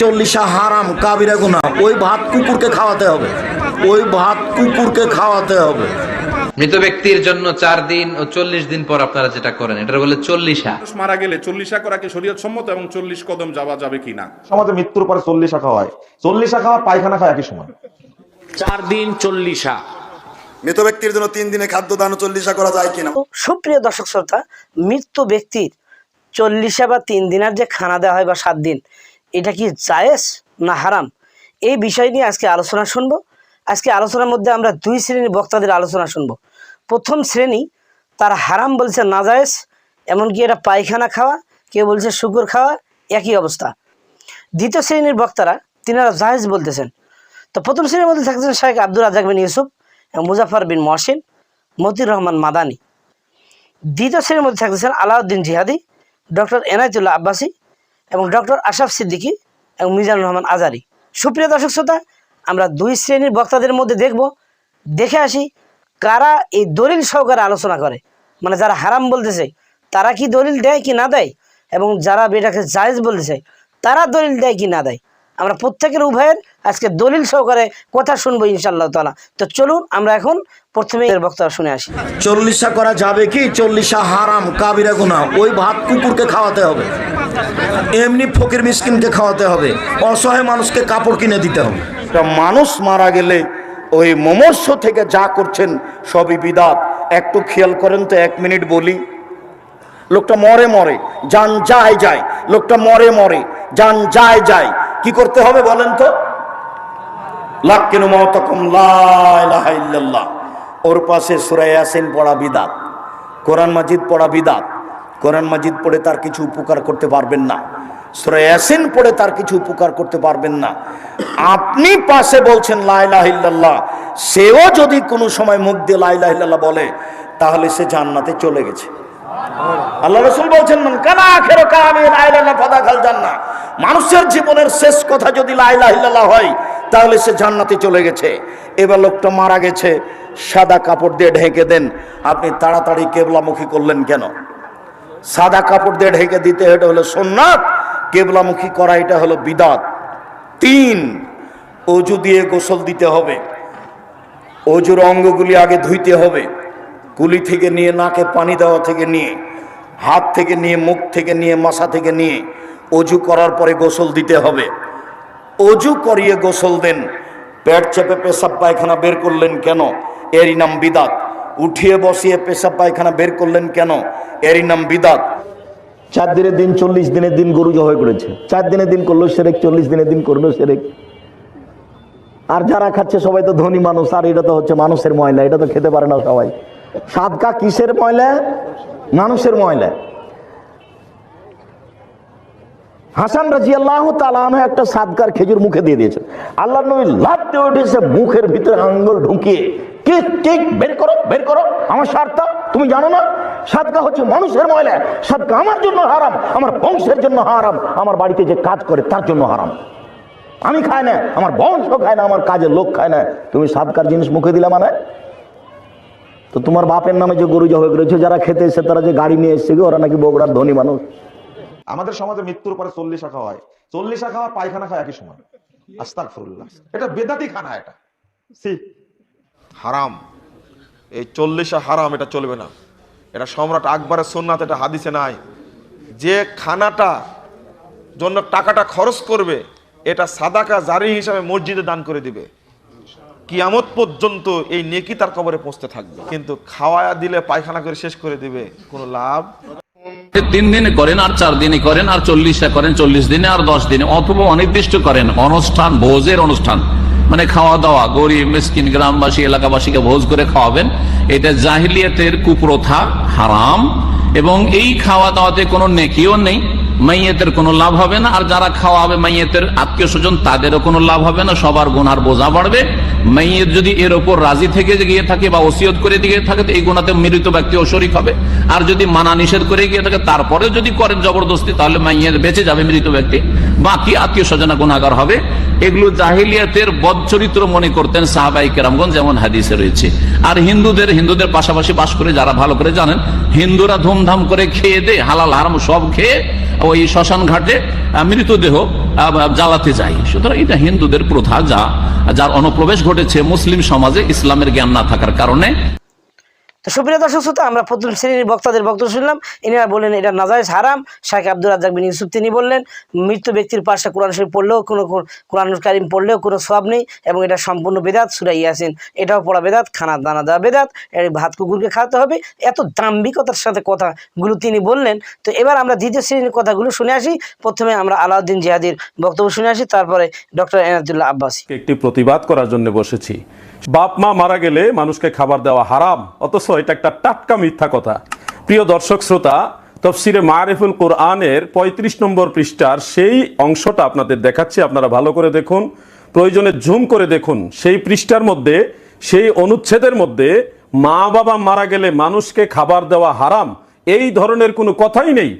চল্লিশা হারাম কাবিরা গুনা ওই ভাত কুকুরকে খাওয়াতে হবে। ওই ভাত কুকুরকে খাওয়াতে হবে। মৃত ব্যক্তির জন্য চার দিন ও চল্লিশ দিন পর আপনারা যেটা করেন এটা বলে চল্লিশা। মারা গেলে চল্লিশা করা কি শরীয়ত সম্মত এবং চল্লিশ কদম যাওয়া যাবে কিনা সমাজে মৃত্যুর পরে চল্লিশা খাওয়া হয়। চল্লিশা খাওয়া পায়খানা খায় একই সময়। চার দিন চল্লিশা। মৃত ব্যক্তির জন্য তিন দিনে খাদ্য দান চল্লিশা করা যায় কিনা? সুপ্রিয় দর্শক শ্রোতা মৃত্যু ব্যক্তির চল্লিশে বা তিন দিনের যে খানা দেওয়া হয় বা সাত দিন এটা কি জায়েজ না হারাম? এই বিষয় নিয়ে আজকে আলোচনা শুনব। আজকে আলোচনার মধ্যে আমরা দুই শ্রেণির বক্তাদের আলোচনা শুনব। প্রথম শ্রেণি তার হারাম বলছে না জায়েজ, এমনকি এটা পায়খানা খাওয়া, কেউ বলছে শুকুর খাওয়া, একই অবস্থা। দ্বিতীয় শ্রেণির বক্তারা তিনারা জায়েজ বলতেছেন। তো প্রথম শ্রেণির মধ্যে থাকছেন শেখ আব্দুল রাজাক বিন ইউসুফ এবং মুজাফর বিন মহসিন মতিউর রহমান মাদানী। দ্বিতীয় শ্রেণির মধ্যে থাকতেছেন আলাউদ্দিন জিহাদি, ডক্টর এনায়তুল্লাহ আব্বাসী এবং ডক্টর আশাফ সিদ্দিকী এবং মিজানুর রহমান আজারি। সুপ্রিয় দর্শক শ্রোতা, আমরা দুই শ্রেণির বক্তাদের মধ্যে দেখব, দেখে আসি কারা এই দলিল সহকারে আলোচনা করে। মানে যারা হারাম বলতেছে, তারা কি দলিল দেয় কি না দেয়? এবং যারা বেটাকে জায়েজ বলতেছে, তারা দলিল দেয় কি না দেয়? আমরা প্রত্যেকের উভয়ের আজকে দলিল সহকারে কথা শুনব ইনশাল্লাহ তালা তো চলুন আমরা এখন প্রথমে এর বক্তব্য শুনে আসি। চল্লিশা করা যাবে কি? চল্লিশা হারাম কাবিরা গুনা ওই ভাত কুকুরকে খাওয়াতে হবে। এমনি ফকির মিসকিনকে খাওয়াতে হবে। অসহায় মানুষকে কাপড় কিনে দিতে হবে। মানুষ মারা গেলে ওই মমর্ষ থেকে যা করছেন সবই বিদাত। একটু খেয়াল করেন তো এক মিনিট বলি। লোকটা মরে মরে যান যায় যায়। লোকটা মরে মরে যান যায় যায়। কি করতে হবে বলেন তো? ওর পাশে সূরা ইয়াসিন পড়া বিদাত। কোরআন মাজিদ পড়া বিদাত। কোরআন মাজিদ পড়ে তার কিছু উপকার করতে পারবেন না। সূরা ইয়াসিন পড়ে তার কিছু উপকার করতে পারবেন না। আপনি পাশে বলছেন লা সেও যদি কোনো সময় মুখ দিয়ে লা বলে, তাহলে সে জান্নাতে চলে গেছে। আল্লাহ রসুল বলছেন কানা আখের কালামি লা ইলাহা ইল্লাল্লাহ ফাদাখাল জান্নাহ। মানুষের জীবনের শেষ কথা যদি লা ইলাহা ইল্লাল্লাহ হয়, তাহলে সে জান্নাতে চলে গেছে। এবার লোকটা মারা গেছে, সাদা কাপড় দিয়ে ঢেকে দেন। আপনি তাড়াতাড়ি কেবলামুখী করলেন কেন? সাদা কাপড় দিয়ে ঢেকে দিতে এটা হলো সোননাথ কেবলামুখী করা এটা হলো বিদাত। তিন, অজু দিয়ে গোসল দিতে হবে। অজুর অঙ্গগুলি আগে ধুইতে হবে। কুলি থেকে নিয়ে, নাকে পানি দেওয়া থেকে নিয়ে, হাত থেকে নিয়ে, মুখ থেকে নিয়ে, মাথা থেকে নিয়ে অজু করার পরে গোসল দিতে হবে। অজু করিয়ে গোসল দেন। পেট চেপে পেশাব পায়খানা বের করলেন কেন? এরই নাম বিদাত। উঠিয়ে বসিয়ে পেশাব পায়খানা বের করলেন কেন? এরই নাম বিদাত। চার দিনের দিন, চল্লিশ দিনের দিন গরু জবাই করেছে। চার দিনের দিন করল সেরেক, চল্লিশ দিনের দিন করল সেরেক। আর যারা খাচ্ছে সবাই তো ধনী মানুষ, আর এটা তো হচ্ছে মানুষের ময়লা, এটা তো খেতে পারে না সবাই। সাদকা কিসের ময়লা? মানুষের ময়লা। হাসান রাজি আল্লাহ তালান একটা সাদকার খেজুর মুখে দিয়ে দিয়েছেন আল্লাহ নবী লাভতে উঠেছে মুখের ভিতরে আঙ্গুল ঢুকিয়ে, কেক কেক, বের করো বের করো, আমার স্বার্থ, তুমি জানো না? সাদকা হচ্ছে মানুষের ময়লা। সাদকা আমার জন্য হারাম, আমার বংশের জন্য হারাম, আমার বাড়িতে যে কাজ করে তার জন্য হারাম। আমি খাই না, আমার বংশ খায় না, আমার কাজের লোক খায় না। তুমি সাদকার জিনিস মুখে দিলে মানে? তো তোমার বাপের নামে যে গরু জবাই করেছে, যারা খেতে এসে তারা যে গাড়ি নিয়ে এসছে ওরা নাকি বগুড়ার ধনী মানুষ। আমাদের সমাজে মৃত্যুর পরে চল্লিশ খাওয়া হয়। চল্লিশা খাওয়া পায়খানা খাওয়া একই সময়। আস্তাক ফরুল্লাহ এটা বেদাতি খানা এটা। সি হারাম। এই চল্লিশা হারাম, এটা চলবে না। এটা সম্রাট আকবরের সোননাথ এটা হাদিসে নাই। যে খানাটা জন্য টাকাটা খরচ করবে, এটা সাদাকা জারি হিসাবে মসজিদে দান করে দিবে। কিয়ামত পর্যন্ত এই নেকি তার কবরে পৌঁছতে থাকবে। কিন্তু খাওয়ায়া দিলে, পায়খানা করে শেষ করে দিবে, কোনো লাভ? তিন দিনে করেন, আর চার দিনে করেন, আর চল্লিশটা করেন, চল্লিশ দিনে, আর দশ দিনে। অথবা অনির্দিষ্ট করেন, অনুষ্ঠান, ভোজের অনুষ্ঠান। মানে খাওয়া দাওয়া, গরিব, মিসকিন, গ্রামবাসী, এলাকাবাসীকে ভোজ করে খাওয়াবেন। এটা জাহিলিয়াতের কুপ্রথা, হারাম। এবং এই খাওয়া দাওয়াতে কোনো নেকিও নেই। মাইয়েতের কোনো লাভ হবে না, আর যারা খাওয়াবে মাইয়েতের আত্মীয় স্বজন, তাদেরও কোনো লাভ হবে না, সবার গুনার বোঝা বাড়বে। মাইয়ের যদি এর ওপর রাজি থেকে গিয়ে থাকে বা ওসিয়ত করে দিয়ে থাকে এই গুণাতে মৃত ব্যক্তি শরিক হবে। আর যদি মানা নিষেধ করে গিয়ে থাকে, তারপরেও যদি করেন জবরদস্তি, তাহলে মাইয়ের বেঁচে যাবে মৃত ব্যক্তি। বাকি আত্মীয় স্বজনা গুণাগার হবে। এগুলো জাহিলিয়াতের বদচরিত্র মনে করতেন সাহাবাই কেরামগঞ্জ যেমন হাদিসে রয়েছে। আর হিন্দুদের হিন্দুদের পাশাপাশি বাস করে যারা ভালো করে জানেন, হিন্দুরা ধুমধাম করে খেয়ে দে হালাল হারাম সব খেয়ে ওই শ্মশান ঘাটে মৃতদেহ জ্বালাতে যায়। সুতরাং এটা হিন্দুদের প্রথা, যা, যার অনুপ্রবেশ ঘটেছে মুসলিম সমাজে ইসলামের জ্ঞান না থাকার কারণে। তো সুপ্রিয় দর্শক শ্রোতা, আমরা প্রথম শ্রেণির বক্তাদের বক্তব্য শুনলাম। ইনারা বললেন, এটা নাজাইজ হারাম। শাহ আব্দুল রাজাক বিন ইউসুফ তিনি বললেন মৃত্যু ব্যক্তির পাশে কোরআন শরীফ পড়লেও কোনো কোরআন কারিম পড়লেও কোনো সব নেই এবং এটা সম্পূর্ণ বেদাত। সুরা ইয়াসিন, এটাও পড়া বেদাত, খানা দানা দেওয়া বেদাত ভাত কুকুরকে খাওয়াতে হবে। এত দাম্ভিকতার সাথে কথাগুলো তিনি বললেন। তো এবার আমরা দ্বিতীয় শ্রেণির কথাগুলো শুনে আসি। প্রথমে আমরা আলাউদ্দিন জিহাদির বক্তব্য শুনে আসি, তারপরে ডক্টর এনাদুল্লাহ আব্বাসী। একটি প্রতিবাদ করার জন্য বসেছি। বাপ মা মারা গেলে মানুষকে খাবার দেওয়া হারাম, অথচ এটা একটা টাটকা মিথ্যা কথা। প্রিয় দর্শক শ্রোতা, তফসিরে মারিফুল কোরআনের ৩৫ নম্বর পৃষ্ঠার সেই অংশটা আপনাদের দেখাচ্ছি, আপনারা ভালো করে দেখুন, প্রয়োজনে জুম করে দেখুন। সেই পৃষ্ঠার মধ্যে, সেই অনুচ্ছেদের মধ্যে, মা বাবা মারা গেলে মানুষকে খাবার দেওয়া হারাম, এই ধরনের কোনো কথাই নেই।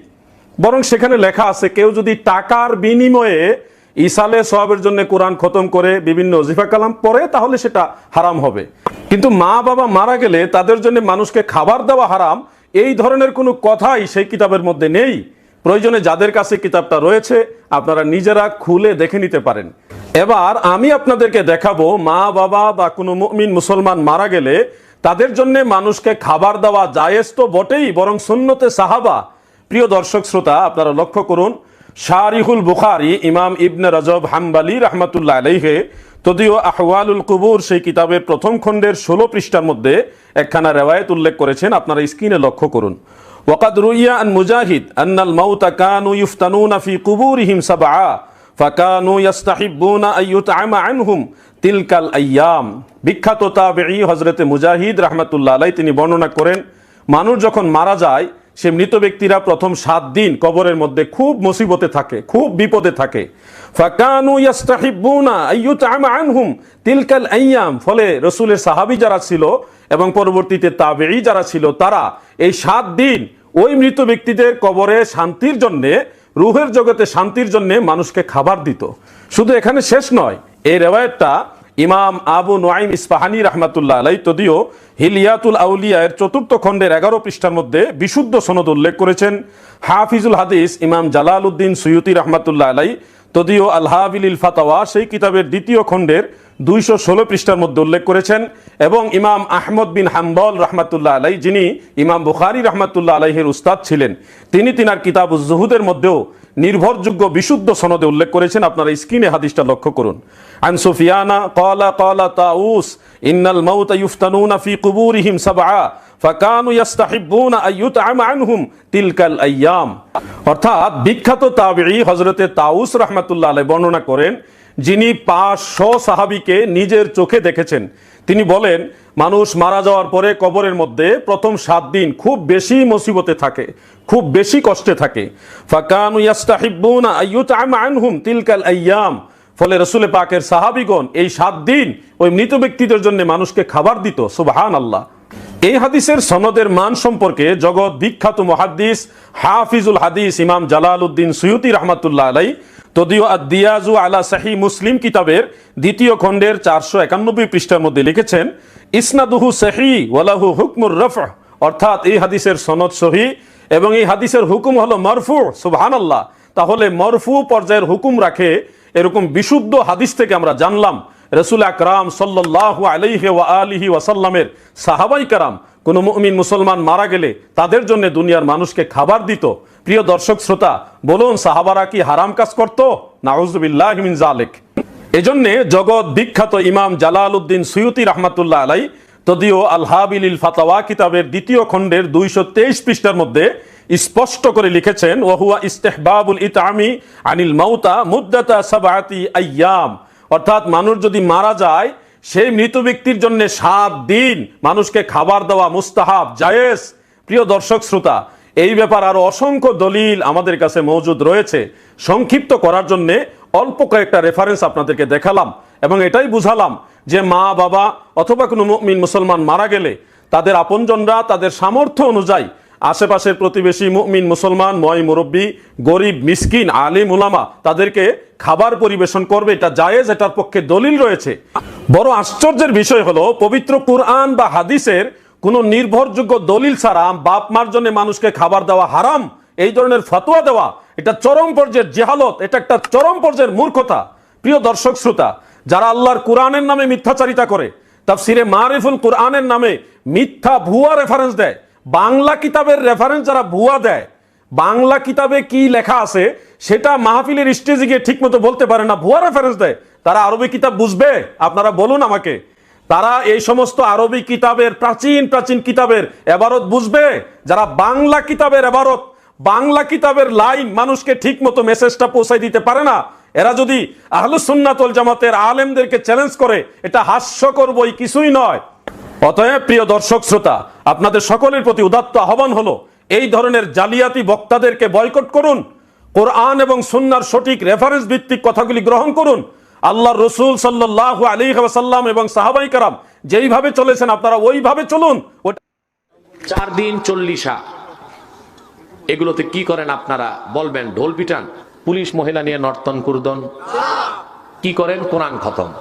বরং সেখানে লেখা আছে, কেউ যদি টাকার বিনিময়ে ইসালে সবের জন্য কোরআন খতম করে বিভিন্ন ওজিফা কালাম পড়ে, তাহলে সেটা হারাম হবে। কিন্তু মা বাবা মারা গেলে তাদের জন্য মানুষকে খাবার দেওয়া হারাম, এই ধরনের কোনো কথাই সেই কিতাবের মধ্যে নেই। প্রয়োজনে যাদের কাছে কিতাবটা রয়েছে, আপনারা নিজেরা খুলে দেখে নিতে পারেন। এবার আমি আপনাদেরকে দেখাবো, মা বাবা বা কোনো মুমিন মুসলমান মারা গেলে তাদের জন্য মানুষকে খাবার দেওয়া জায়েজ তো বটেই, বরং সুন্নতে সাহাবা। প্রিয় দর্শক শ্রোতা, আপনারা লক্ষ্য করুন শারিহুল বুখারি, ইমাম ইবনে রজব হাম্বালি রহমতুল্লাহ আলাইহে তদিও আহওয়ালুল কুবুর সেই কিতাবের প্রথম খণ্ডের ষোলো পৃষ্ঠার মধ্যে একখানা রেওয়ায়ত উল্লেখ করেছেন, আপনারা স্ক্রিনে লক্ষ্য করুন। ওয়াকাদ রুইয়া আন মুজাহিদ আন্নাল মাউতা কানু ইফতানুনা ফি কুবুরিহিম সাবআ, ফাকানু ইয়াস্তাহিব্বুনা আইয়ুতআমা আনহুম তিলকাল আইয়াম। বিখ্যাত তাবেঈ হযরতে মুজাহিদ রাহমাতুল্লাহ আলাইহি, তিনি বর্ণনা করেন, মানুষ যখন মারা যায় সে মৃত ব্যক্তিরা প্রথম সাত দিন কবরের মধ্যে খুব মুসিবতে থাকে, খুব বিপদে থাকে। তিলকাল আইয়াম। ফলে রসুলের সাহাবি যারা ছিল এবং পরবর্তীতে তাবেঈ যারা ছিল, তারা এই সাত দিন ওই মৃত ব্যক্তিদের কবরে শান্তির জন্যে, রুহের জগতে শান্তির জন্য মানুষকে খাবার দিত। শুধু এখানে শেষ নয়, এই রেওয়ায়তটা ইমাম আবু নোয়াইম ইস্পাহানি রহমাতুল্লাহ আলাই তদিও হিলিয়াতুল আউলিয়া এর চতুর্থ খণ্ডের এগারো পৃষ্ঠার মধ্যে বিশুদ্ধ সনদ উল্লেখ করেছেন হাফিজুল হাদিস ইমাম জালাল উদ্দিন সৈয়দি রহমাতুল্লাহ আলাই তদিও আলহাবিল ফাতাওয়া সেই কিতাবের দ্বিতীয় খণ্ডের দুইশো ষোলো পৃষ্ঠার মধ্যে উল্লেখ করেছেন এবং ইমাম আহমদ বিন হাম্বল রহমাতুল্লাহ আলাই যিনি ইমাম বুখারি রহমাতুল্লাহ আলাইহের উস্তাদ ছিলেন, তিনি তিনার কিতাব জুহুদের মধ্যেও নির্ভরযোগ্য বিশুদ্ধ সনদে উল্লেখ করেছেন। আপনারা স্ক্রিনে হাদিসটা লক্ষ্য করুন। আন সুফিয়ানা ক্বালা ক্বালা তাউস, ইন্নাল মাউতা ইফতানুনা ফি কুবুরিহিম সাবআ, ফাকানু ইয়াস্তাহিব্বুনা আইয়ুতআমা আনহুম তিলকাল আইয়াম। অর্থাৎ বিখ্যাত তাবেঈ হযরতে তাউস রাহমাতুল্লাহ আলাইহি বর্ণনা করেন যিনি পাঁচশো সাহাবিকে নিজের চোখে দেখেছেন, তিনি বলেন, মানুষ মারা যাওয়ার পরে কবরের মধ্যে প্রথম সাত দিন খুব বেশি মুসিবতে থাকে, খুব বেশি কষ্টে থাকে। ফলে রসুলে পাকের সাহাবিগণ এই সাত দিন ওই মৃত ব্যক্তিদের জন্য মানুষকে খাবার দিত সুবহান আল্লাহ এই হাদিসের সনদের মান সম্পর্কে জগৎ বিখ্যাত মহাদ্দিস হাফিজুল হাদিস ইমাম জালাল উদ্দিন সৈয়দি রহমাতুল্লাহ আলাই তদিও আদিয়াজু আলা সাহি মুসলিম কিতাবের দ্বিতীয় খণ্ডের চারশো একানব্বই পৃষ্ঠার মধ্যে লিখেছেন, ইসনাদুহু সাহি ওয়ালাহু হুকমুর রফ অর্থাৎ এই হাদিসের সনদ সহি এবং এই হাদিসের হুকুম হলো মরফু সুবহান আল্লাহ তাহলে মরফু পর্যায়ের হুকুম রাখে, এরকম বিশুদ্ধ হাদিস থেকে আমরা জানলাম, রসুল আকরাম সাল্লাহ আলাইহি ওয়া আলিহি ওয়াসাল্লামের সাহাবাই কারাম, কোনো মুমিন মুসলমান মারা গেলে তাদের জন্য দুনিয়ার মানুষকে খাবার দিত প্রিয় দর্শক শ্রোতা, বলুন সাহাবারা কি হারাম কাজ করতো? নাউজুবিল্লাহ মিন জালেক এজন্যে জগৎ বিখ্যাত ইমাম জালাল উদ্দিন সুয়ুতি রহমাতুল্লাহ আলাই তদিও আলহাবিল ফাতাওয়া কিতাবের দ্বিতীয় খণ্ডের দুইশো তেইশ পৃষ্ঠার মধ্যে স্পষ্ট করে লিখেছেন, ওহুয়া ইস্তেহবাবুল ইতামি আনিল মাউতা মুদ্দাতা সাবাতি আইয়াম। অর্থাৎ মানুষ যদি মারা যায়, সেই মৃত ব্যক্তির জন্য সাত দিন মানুষকে খাবার দেওয়া মুস্তাহাব, জায়েজ। প্রিয় দর্শক শ্রোতা এই ব্যাপার আরও অসংখ্য দলিল আমাদের কাছে মজুদ রয়েছে। সংক্ষিপ্ত করার জন্য অল্প কয়েকটা রেফারেন্স আপনাদেরকে দেখালাম এবং এটাই বুঝালাম যে মা, বাবা অথবা কোনো মুমিন মুসলমান মারা গেলে তাদের আপনজনরা তাদের সামর্থ্য অনুযায়ী আশেপাশের প্রতিবেশী মুমিন মুসলমান, ময় মুরব্বী, গরিব, মিসকিন, আলিম, উলামা তাদেরকে খাবার পরিবেশন করবে, এটা জায়েজ, এটার পক্ষে দলিল রয়েছে। বড় আশ্চর্যের বিষয় হলো পবিত্র কুরআন বা হাদিসের কোনো নির্ভরযোগ্য দলিল ছাড়া বাপ মার জন্য মানুষকে খাবার দেওয়া হারাম, এই ধরনের ফতোয়া দেওয়া, এটা চরম পর্যায়ের জেহালত, এটা একটা চরম পর্যায়ের মূর্খতা। প্রিয় দর্শক শ্রোতা, যারা আল্লাহর কোরআনের নামে মিথ্যাচারিতা করে, তাফসিরে মারিফুল কোরআনের নামে মিথ্যা ভুয়া রেফারেন্স দেয়, বাংলা কিতাবের রেফারেন্স যারা ভুয়া দেয়, বাংলা কিতাবে কি লেখা আছে, সেটা মাহফিলের স্টেজে গিয়ে ঠিক মতো বলতে পারে না, ভুয়া রেফারেন্স দেয়। তারা আরবি কিতাব বুঝবে? আপনারা বলুন আমাকে। তারা এই সমস্ত আরবি কিতাবের, প্রাচীন প্রাচীন কিতাবের এবারত বুঝবে, যারা বাংলা কিতাবের এবারত, বাংলা কিতাবের লাইন মানুষকে ঠিক মতো মেসেজটা পৌঁছাই দিতে পারে না। এরা যদি আহলুসুন্নাতল জামাতের আলেমদেরকে চ্যালেঞ্জ করে, এটা হাস্যকর বই কিছুই নয়। অতএব প্রিয় দর্শক শ্রোতা, আপনাদের সকলের প্রতি উদাত্ত আহ্বান হলো, এই ধরনের জালিয়াতি বক্তাদেরকে বয়কট করুন, কোরআন এবং সুন্নার সঠিক রেফারেন্স ভিত্তিক কথাগুলি গ্রহণ করুন আল্লাহ রসুল সাল্লাহ আলী সাল্লাম এবং সাহাবাই কারাম যেইভাবে চলেছেন, আপনারা ওইভাবে চলুন। চার দিন চল্লিশা। এগুলোতে কি করেন আপনারা? বলবেন, ঢোল পিটান, পুলিশ মহিলা নিয়ে নর্তন কুর্দন। কি করেন? কোরআন খতম।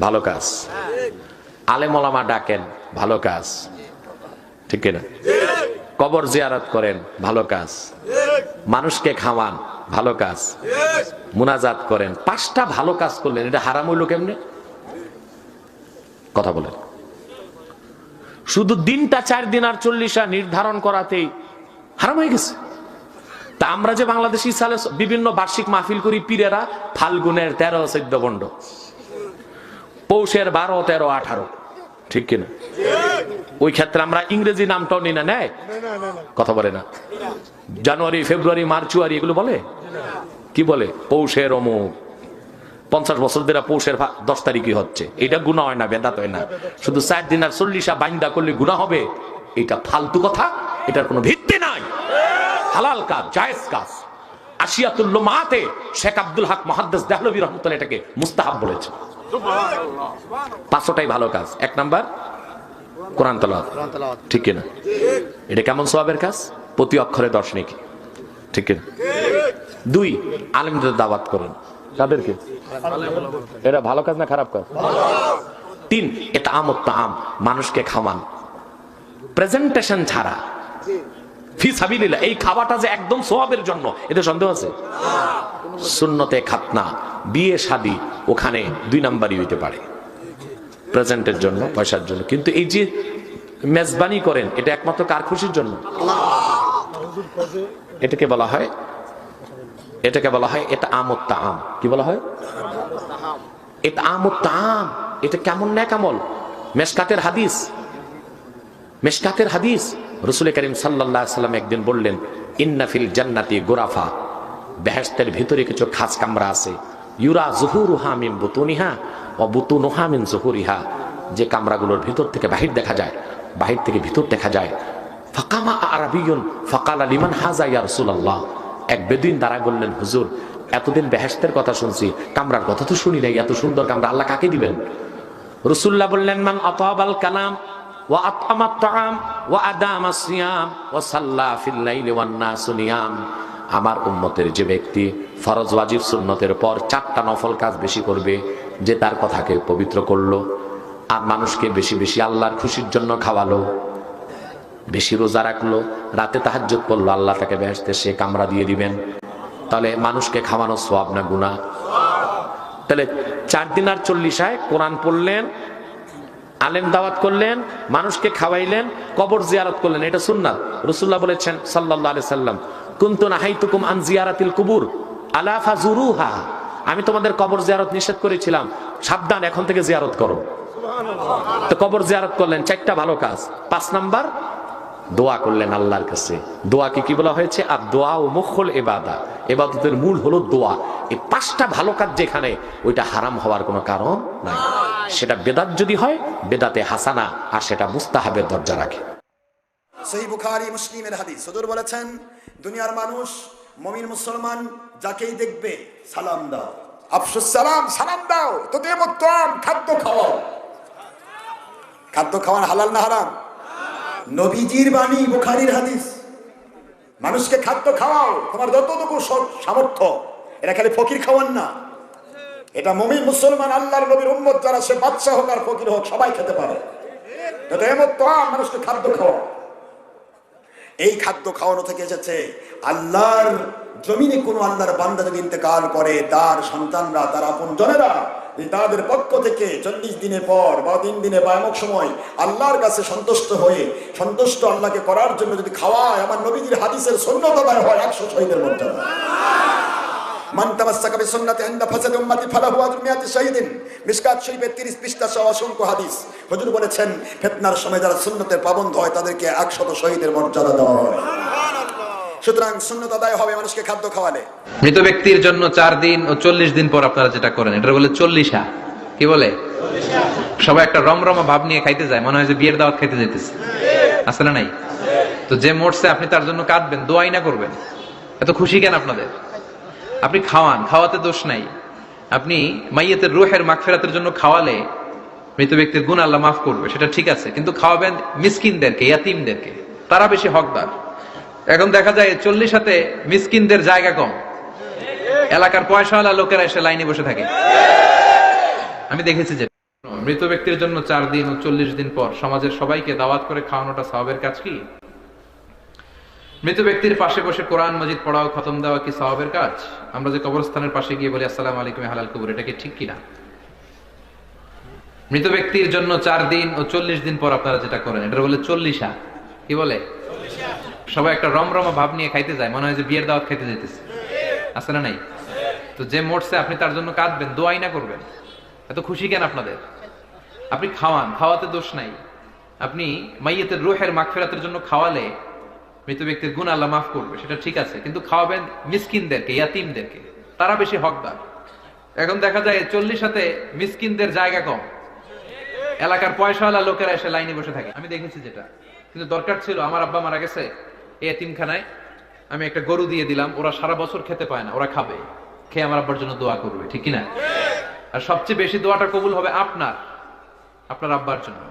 ভালো কাজ। আলেমলামা ডাকেন, ভালো কাজ। ঠিক না? কবর জিয়ারত করেন, ভালো কাজ। মানুষকে খাওয়ান, ভালো কাজ। মুনাজাত করেন। পাঁচটা ভালো কাজ করলেন। এটা হারাম হইল কেমনে? কথা বলেন। শুধু দিনটা চার দিন আর চল্লিশা নির্ধারণ করাতেই হারাম হয়ে গেছে। তা আমরা যে বাংলাদেশি সালে বিভিন্ন বার্ষিক মাহফিল করি পীরেরা ফাল্গুনের তেরো চোদ্দ বন্ড। পৌষের বারো তেরো আঠারো। ঠিক কিনা? ওই ক্ষেত্রে আমরা ইংরেজি নামটাও নিই না নেয় কথা বলে না। জানুয়ারি ফেব্রুয়ারি মার্চুয়ারি এগুলো বলে? কি বলে? পৌষের অমুক। পঞ্চাশ বছর ধরে পৌষের দশ তারিখই হচ্ছে। এটা গুণা হয় না, বেদাত হয় না। শুধু চার দিন আর চল্লিশা বাইন্দা করলে গুণা হবে। এটা ফালতু কথা, এটার কোনো ভিত্তি নাই। হালাল কাজ, জায়েজ কাজ। আশিয়াতুল্ল মাতে শেখ আব্দুল হক মহাদ্দেস দেহলবী রহমতুল্লাহ এটাকে মুস্তাহাব বলেছে। পাঁচশোটাই ভালো কাজ। এক নাম্বার, কোরআন তলাওয়াত। ঠিক কিনা? এটা কেমন সবাবের কাজ? প্রতি অক্ষরে দশ নাকি। ঠিক কিনা? দুই, আলেমদের দাওয়াত করুন। কাদেরকে? এটা ভালো কাজ না খারাপ কাজ? তিন এটা আমত আম মানুষকে খাওয়ান। প্রেজেন্টেশন ছাড়া। এই যে একদম সোয়াবের জন্য, এতে সন্দেহ আছে? খাতনা, বিয়ে শাদি, ওখানে দুই নাম্বারই হইতে পারে। প্রেজেন্টের জন্য, পয়সার জন্য। কিন্তু এই যে মেজবানি করেন, এটা একমাত্র কার খুশির জন্য? এটাকে বলা হয় এটাকে বলা হয় এটা আমত্তা আম কি বলা হয়? এটা আমত্তা আম এটা কেমন না কামল মেশকাতের হাদিস। মেশকাতের হাদিস। রসুল করিম সাল্লাহ সাল্লাম একদিন বললেন ইন্নাফিল জান্নাতি গোরাফা। বেহেস্তের ভিতরে কিছু খাস কামরা আছে। ইউরা জহুরুহা মিন বুতুনিহা ও বুতুনুহা মিন জহুরিহা। যে কামরাগুলোর ভিতর থেকে বাহির দেখা যায়। বাহির থেকে ভিতর দেখা যায়। ফাকামা আরাবিয়ন ফাকালা লিমান হাজা ইয়া রাসূলুল্লাহ। এক বেদিন দ্বারা বললেন, হুজুর, এতদিন বেহেস্তের কথা শুনছি। কামরার কথা তো শুনি নাই, এত সুন্দর কামরা, আল্লাহ কাকে দিবেন? রসুল্লাহ বললেন, মান আতাবাল কালাম ওয়া আতআমাত তাআম ওয়া আদামা সিয়াম ওয়া সাল্লা ফিল লাইলি ওয়ান আমার উম্মতের যে ব্যক্তি ফরজ ওয়াজিব সুন্নতের পর চারটা নফল কাজ বেশি করবে, যে তার কথাকে পবিত্র করল, আর মানুষকে বেশি বেশি আল্লাহর খুশির জন্য খাওয়ালো বেশি রোজা রাখল, রাতে তাহাজ্জুদ পড়ল আল্লাহ তাকে বেহেশতে সে কামরা দিয়ে দিবেন। তাহলে মানুষকে খাওয়ানো সোয়াব না গুনাহ? তাহলে চার দিন আর চল্লিশায় কোরআন পড়লেন, আলেম দাওয়াত করলেন, মানুষকে খাওয়াইলেন, কবর জিয়ারত করলেন। এটা সুন্নাত রসুল্লাহ বলেছেন সাল্লাহ আলি সাল্লাম, কুন্তু নাহাইতুকুম আন জিয়ারাতিল কুবুর আলাফা জুরুহা আমি তোমাদের কবর জিয়ারত নিষেধ করেছিলাম, সাবধান, এখন থেকে জিয়ারত করো। তো কবর জিয়ারত করলেন, চারটা ভালো কাজ। পাঁচ নাম্বার দোয়া করলেন আল্লাহর কাছে। দোয়াকে কি বলা হয়েছে? আর দোয়া ও মুখল এবাদা এবাদতের মূল হলো দোয়া। এই পাঁচটা ভালো কাজ যেখানে, ওইটা হারাম হওয়ার কোনো কারণ নাই। সেটা বেদাত যদি হয়, বেদাতে হাসানা, আর সেটা মুস্তাহাবের দরজা রাখে। সেই বুখারি, মুসলিমের হাদিস। হুজুর বলেছেন, দুনিয়ার মানুষ, মমিন মুসলমান, যাকেই দেখবে, সালাম দাও। আফসুস, সালাম সালাম দাও। তোদের মতো খাদ্য খাওয়াও। খাদ্য খাওয়ান হালাল না হারাম? নবীজির বাণী, বুখারির হাদিস। মানুষকে খাদ্য খাওয়াও, তোমার যতটুকু সামর্থ্য এটা খালি ফকির খাওয়ান না। এটা মমিন, মুসলমান, আল্লাহর নবীর উম্মত যারা, সে বাচ্চা হোক আর ফকির হোক, সবাই খেতে পারে। মানুষকে খাদ্য খাওয়া এই খাদ্য খাওয়ানো থেকে এসেছে, আল্লাহর জমিনে কোনো আল্লাহর বান্দা যদি ইন্তেকাল করে, তার সন্তানরা, তার আপন জনেরা তাদের পক্ষ থেকে চল্লিশ দিনের পর বা তিন দিনে বা এমন সময় আল্লাহর কাছে সন্তুষ্ট হয়ে, সন্তুষ্ট আল্লাহকে করার জন্য যদি খাওয়ায়, আমার নবীজির হাদিসের সন্ন্যতায় হয় একশো শহীদের মর্যাদা মান তামাসসাকা বিসুন্নতি ইনদা ফাসাদ উম্মতি ফালাহু আজরু মিয়াতি শাহীদিন। মিশকাত শরীফের 30 পৃষ্ঠা সহ অসংখ্য হাদিস। হুজুর বলেছেন, ফিতনার সময় যারা সুন্নতের পাবন্ধ হয়, তাদেরকে 100 শহীদের মর্যাদা দেওয়া হয়। সুতরাং সুন্নত আদায় হবে মানুষকে খাদ্য খাওয়ালে। মৃত ব্যক্তির জন্য চার দিন ও চল্লিশ দিন পর আপনারা যেটা করেন এটা বলে কি বলে? সবাই একটা রমরমা ভাব নিয়ে খাইতে যায়, মনে হয় যে বিয়ের দাওয়াত খাইতে না নাই? তো যে মরছে, আপনি তার জন্য কাঁদবেন, দোয়াই না করবেন। এত খুশি কেন আপনাদের? আপনি খাওয়ান, খাওয়াতে দোষ নাই। আপনি মাইয়েতের রুহের মাগফেরাতের জন্য খাওয়ালে মৃত ব্যক্তির গুণ আল্লাহ মাফ করবে, সেটা ঠিক আছে। কিন্তু খাওয়াবেন মিসকিনদেরকে, ইয়াতিমদেরকে। তারা বেশি হকদার। এখন দেখা যায় চল্লিশ হাতে মিসকিনদের জায়গা কম। এলাকার পয়সাওয়ালা লোকেরা এসে লাইনে বসে থাকে। আমি দেখেছি যে মৃত ব্যক্তির জন্য চার দিন ও চল্লিশ দিন পর সমাজের সবাইকে দাওয়াত করে খাওয়ানোটা সবের কাজ কি? মৃত ব্যক্তির পাশে বসে কোরআন, মজিদ পড়াও, খতম দেওয়া কি স্বভাবের কাজ? আমরা যে কবরস্থানের পাশে গিয়ে বলি, আসসালাম আলাইকুম হালাল কবুর। এটা কি ঠিক কিনা? মৃত ব্যক্তির জন্য চার দিন ও চল্লিশ দিন পর আপনারা যেটা করেন, এটা বলে চল্লিশা। কি বলে? সবাই একটা রমরমা ভাব নিয়ে খাইতে যায়, মনে হয় যে বিয়ের দাওয়াত খাইতে যাইতেছে। আছে না নাই? তো যে মরছে, আপনি তার জন্য কাঁদবেন, দোয়াই না করবেন। এত খুশি কেন আপনাদের? আপনি খাওয়ান, খাওয়াতে দোষ নাই। আপনি মাইয়েতের রুহের মাগফেরাতের জন্য খাওয়ালে মৃত ব্যক্তির গুণ আল্লাহ মাফ করবে, সেটা ঠিক আছে। কিন্তু খাওয়াবেন মিসকিনদেরকে, ইয়াতিমদেরকে। তারা বেশি হকদার। এখন দেখা যায় চল্লিশ হাতে মিসকিনদের জায়গা কম। এলাকার পয়সাওয়ালা লোকেরা এসে লাইনে বসে থাকে। আমি দেখেছি যেটা। কিন্তু দরকার ছিল, আমার আব্বা মারা গেছে এতিমখানায় আমি একটা গরু দিয়ে দিলাম, ওরা সারা বছর খেতে পায় না, ওরা খাবে। খেয়ে আমার আব্বার জন্য দোয়া করবে, ঠিক কিনা? আর সবচেয়ে বেশি দোয়াটা কবুল হবে আপনার আপনার আব্বার জন্য।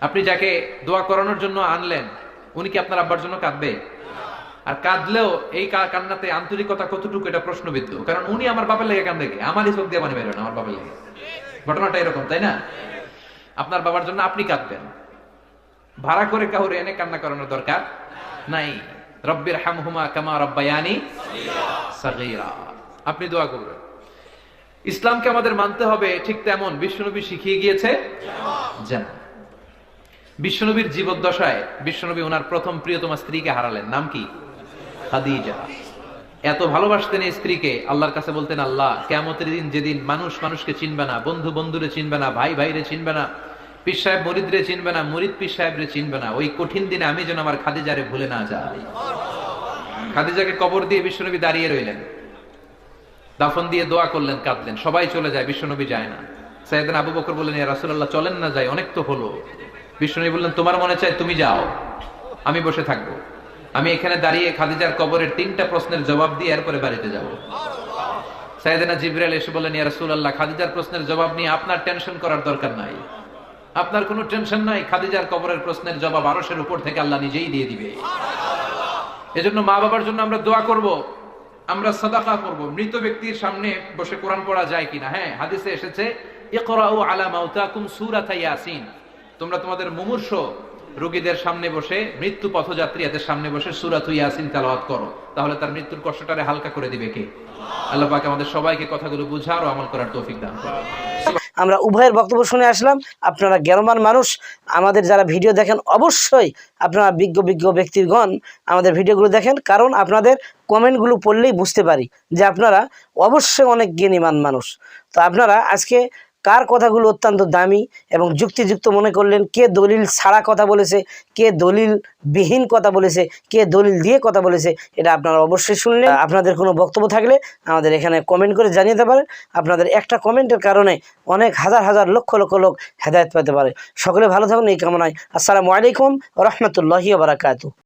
আপনি যাকে দোয়া করানোর জন্য আনলেন, উনি কি আপনার আব্বার জন্য কাঁদবে? আর কাঁদলেও এই কান্নাতে আন্তরিকতা কতটুকু, এটা প্রশ্নবিদ্ধ। কারণ উনি আমার বাবার লেগে কান্দে কি? আমারই চোখ দিয়ে মানে বেরোন আমার বাবার লেগে। ঘটনাটা এরকম, তাই না? আপনার বাবার জন্য আপনি কাঁদবেন। ভাড়া করে কাউরে এনে কান্না করানোর দরকার নাই। রব্বির হামহুমা কামা রব্বায়ানি সাগীরা। আপনি দোয়া করবেন। ইসলামকে আমাদের মানতে হবে ঠিক তেমন। বিশ্বনবী শিখিয়ে গিয়েছে যেন। বিশ্বনবীর জীবদ্দশায় বিশ্বনবী ওনার প্রথম প্রিয়তমা স্ত্রীকে হারালেন। নাম কি? খাদিজা। এত ভালোবাসতেন এই স্ত্রীকে। আল্লাহর কাছে বলতেন, আল্লাহ কেমতের দিন যেদিন মানুষ মানুষকে চিনবে না, বন্ধু বন্ধুরে চিনবে না, ভাই ভাইরে চিনবে না পীর সাহেব মরিদরে চিনবে না, মরিদ পীর সাহেবরে চিনবে না। ওই কঠিন দিনে আমি যেন আমার খাদিজারে ভুলে না যাই। খাদিজাকে কবর দিয়ে বিশ্বনবী দাঁড়িয়ে রইলেন। দাফন দিয়ে দোয়া করলেন, কাঁদলেন। সবাই চলে যায়, বিশ্বনবী যায় না। সাইয়েদিন আবু বকর বললেন, ইয়া রাসূলুল্লাহ, চলেন না যাই, অনেক তো হলো। বিশ্বনবী বললেন, তোমার মনে চাই, তুমি যাও। আমি বসে থাকব। আমি এখানে দাঁড়িয়ে খাদিজার কবরের তিনটা প্রশ্নের জবাব দিয়ে এরপরে বাড়িতে যাব। সাইয়েদিনা জিবরাইল এসে বললেন, ইয়া রাসূলুল্লাহ, খাদিজার প্রশ্নের জবাব নিয়ে আপনার টেনশন করার দরকার নাই। আপনার কোনো টেনশন নাই, খাদিজার কবরের প্রশ্নের জবাব আরশের উপর থেকে আল্লাহ নিজেই দিয়ে দিবে। এজন্য মা বাবার জন্য আমরা দোয়া করব, আমরা সাদাকা করব। মৃত ব্যক্তির সামনে বসে কোরআন পড়া যায় কিনা? হ্যাঁ হাদিসে এসেছে তোমরা তোমাদের মুমূর্ষ রোগীদের সামনে বসে, মৃত্যু পথযাত্রী এদের সামনে বসে সুরাত ইয়াসিন তেলাওয়াত করো। তাহলে তার মৃত্যুর কষ্টটারে হালকা করে দিবে কে? আল্লাহ পাক আমাদের সবাইকে কথাগুলো বুঝার ও আমল করার তৌফিক দান করুন। আমরা উভয়ের বক্তব্য শুনে আসলাম। আপনারা জ্ঞানবান মানুষ। আমাদের যারা ভিডিও দেখেন, অবশ্যই আপনারা বিজ্ঞ বিজ্ঞ ব্যক্তিগণ আমাদের ভিডিওগুলো দেখেন। কারণ আপনাদের কমেন্টগুলো পড়লেই বুঝতে পারি যে আপনারা অবশ্যই অনেক জ্ঞানীমান মানুষ। তো আপনারা আজকে কার কথাগুলো অত্যন্ত দামি এবং যুক্তিযুক্ত মনে করলেন, কে দলিল ছাড়া কথা বলেছে, কে দলিল বিহীন কথা বলেছে, কে দলিল দিয়ে কথা বলেছে, এটা আপনারা অবশ্যই শুনলেন আপনাদের কোনো বক্তব্য থাকলে আমাদের এখানে কমেন্ট করে জানিয়ে দিতে পারেন। আপনাদের একটা কমেন্টের কারণে অনেক হাজার হাজার লক্ষ লক্ষ লোক হেদায়ত পেতে পারে। সকলে ভালো থাকুন, এই কামনায়। আসসালামু আলাইকুম রহমতুল্লাহি বারাকাতু